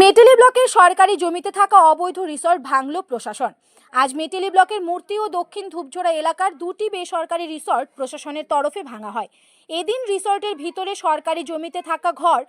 মেটেলি ব্লকের সরকারি জমিতে থাকা অবৈধ রিসর্ট ভাঙল প্রশাসন। আজ মেটেলি ব্লকের মূর্তি ও দক্ষিণ ধূপঝোড়া এলাকার দুটি বেসরকারি রিসর্ট প্রশাসনের তরফে ভাঙা হয়। এদিন রিসর্টের ভিতরে সরকারি জমিতে থাকা ঘর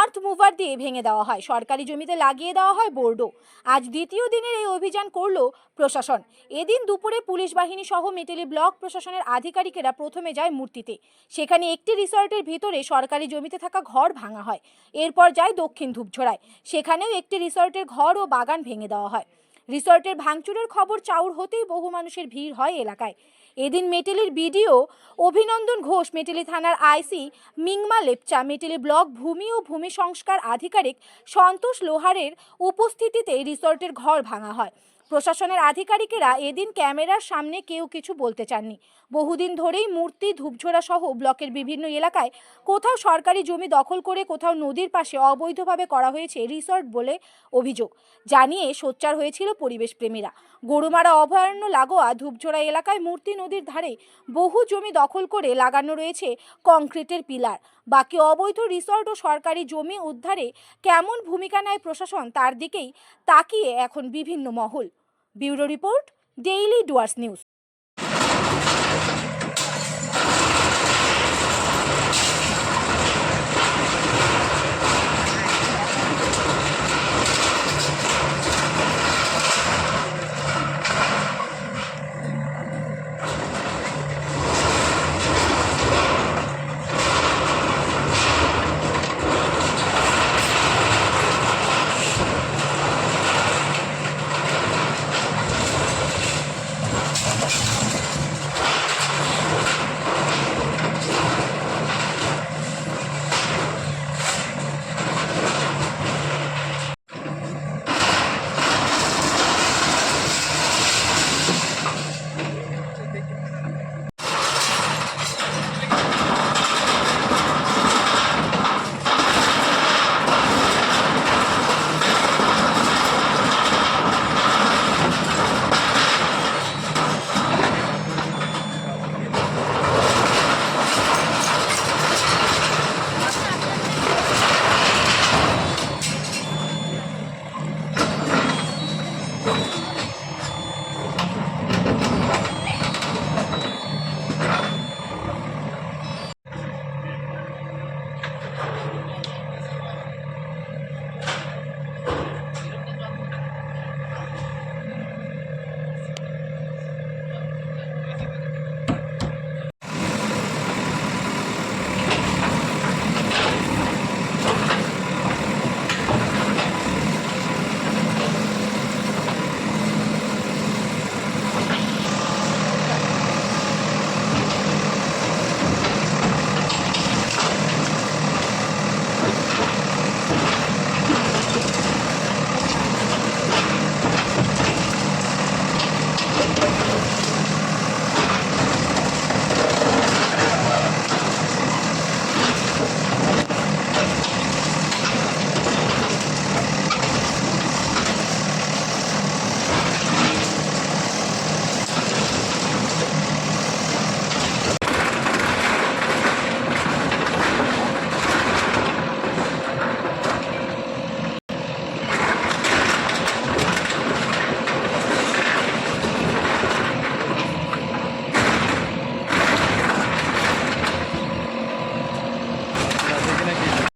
আর্থ মুভার দিয়ে ভেঙে দেওয়া হয়। সরকারি জমিতে লাগিয়ে দেওয়া হয় বোর্ডও। আজ দ্বিতীয় দিনের এই অভিযান করল প্রশাসন। এদিন দুপুরে পুলিশ বাহিনী সহ মেটেলি ব্লক প্রশাসনের আধিকারিকেরা প্রথমে যায় মূর্তিতে। সেখানে একটি রিসর্টের ভিতরে সরকারি জমিতে থাকা ঘর ভাঙা হয়। এরপর যায় দক্ষিণ ধূপঝোড়ায়। সেখানেও একটি রিসর্টের ঘর ও বাগান ভেঙে দেওয়া হয়। রিসর্টের ভাঙচুরের খবর চাউর হতেই বহু মানুষের ভিড় হয় এলাকায়। এদিন মেটেলির বিডিও অভিনন্দন ঘোষ, মেটেলি থানার আইসি মিংমা লেপচা, মেটেলি ব্লক ভূমি ও ভূমি সংস্কার আধিকারিক সন্তোষ লোহারের উপস্থিতিতে রিসর্টের ঘর ভাঙা হয়। প্রশাসনের আধিকারিকেরা এদিন ক্যামেরার সামনে কেউ কিছু বলতে চাননি। বহুদিন ধরেই মূর্তি, ধূপঝোড়া সহ ব্লকের বিভিন্ন এলাকায় কোথাও সরকারি জমি দখল করে কোথাও নদীর পাশে অবৈধভাবে করা হয়েছে রিসর্ট বলে অভিযোগ। জানিয়ে সোচ্চার হয়েছিল পরিবেশ প্রেমীরা গরুমারা অভয়ারণ্য লাগোয়া ধূপঝোড়া এলাকায় মূর্তি নদীর ধারে বহু জমি দখল করে লাগানো রয়েছে কংক্রিটের পিলার। বাকি অবৈধ রিসর্ট ও সরকারি জমি উদ্ধারে কেমন ভূমিকা নেয় প্রশাসন তার দিকেই তাকিয়ে এখন বিভিন্ন মহল। Bureau report daily Dooars news.